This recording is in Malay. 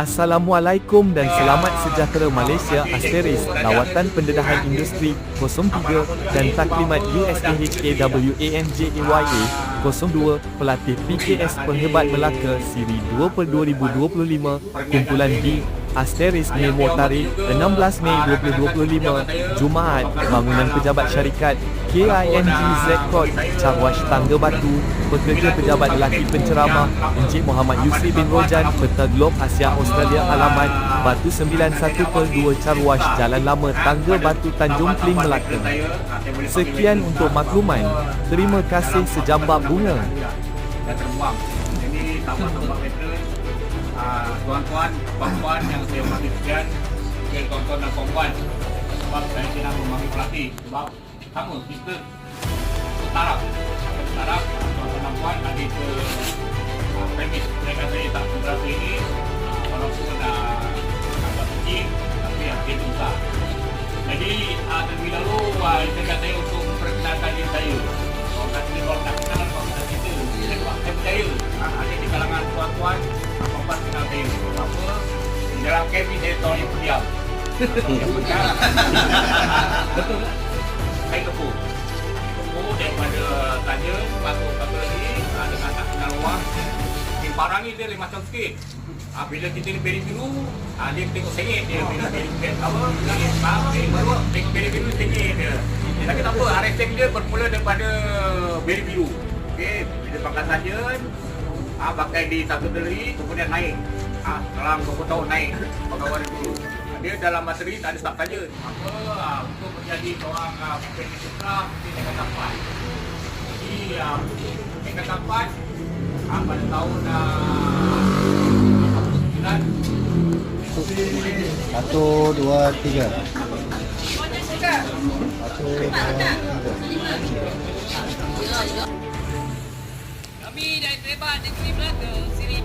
Assalamualaikum dan selamat sejahtera Malaysia Asteris Lawatan Pendedahan Industri 03 dan Taklimat USAHKWANJAYA 02 Pelatih PKS Penghebat Melaka Siri 2 per 2025 Kumpulan B Asteris Memo Tarikh 16 Mei 2025 Jumaat Bangunan Pejabat Syarikat KING Zekot Carwash Tangga Batu. Pekerja Pejabat Lelaki Penceramah Encik Muhammad Yusri bin Rojan Peta Globe Asia Australia Alamat Batu 91.2 Carwash Jalan Lama Tangga Batu Tanjung Kling Melaka. Sekian untuk makluman. Terima kasih sejambak bunga. Dah terbuang. Jadi tambah-tambah kereta tuan-tuan, puan-puan yang saya hormati sekalian, okay, tuan-tuan dan puan-puan sebab saya kena memanggil pelatih. Sebab sama kita taraf taraf tuan-tuan dan puan ada ke ah, premis mereka saya tak berasa ini ah, walaupun ah, agak kecil tapi yang kita besar jadi uh, terlebih dahulu uh, saya kata saya untuk memperkenalkan diri saya. Kalau kata dia kalau tak kenal kalau kita kita, saya buat saya percaya. Uh, ada di kalangan tuan-tuan, perempuan kenal saya. Apa? Dalam kabin saya tahu yang pendiam. Betul Ni dia lain macam sikit. Ah, bila kita ni beri biru, ah, dia tengok sengit dia. Bila beri biru, apa? Bila ah, beri baru, beri biru sengit dia. Tapi tak apa, RSM dia bermula daripada beri biru. Okey, bila pakai sajen, ah, pakai di satu deli, kemudian naik. Ah, dalam beberapa tahun naik, pakai warna biru. Dia dalam materi tak ada start sajen. Apa, ah, untuk menjadi seorang pemain sekolah, mesti tingkat tapat. Jadi, ah, tingkat tapat, ah, pada tahun ah, 59 Satu, dua, tiga. Satu, dua, tiga. Kami dari Tebat Negeri Melaka Siri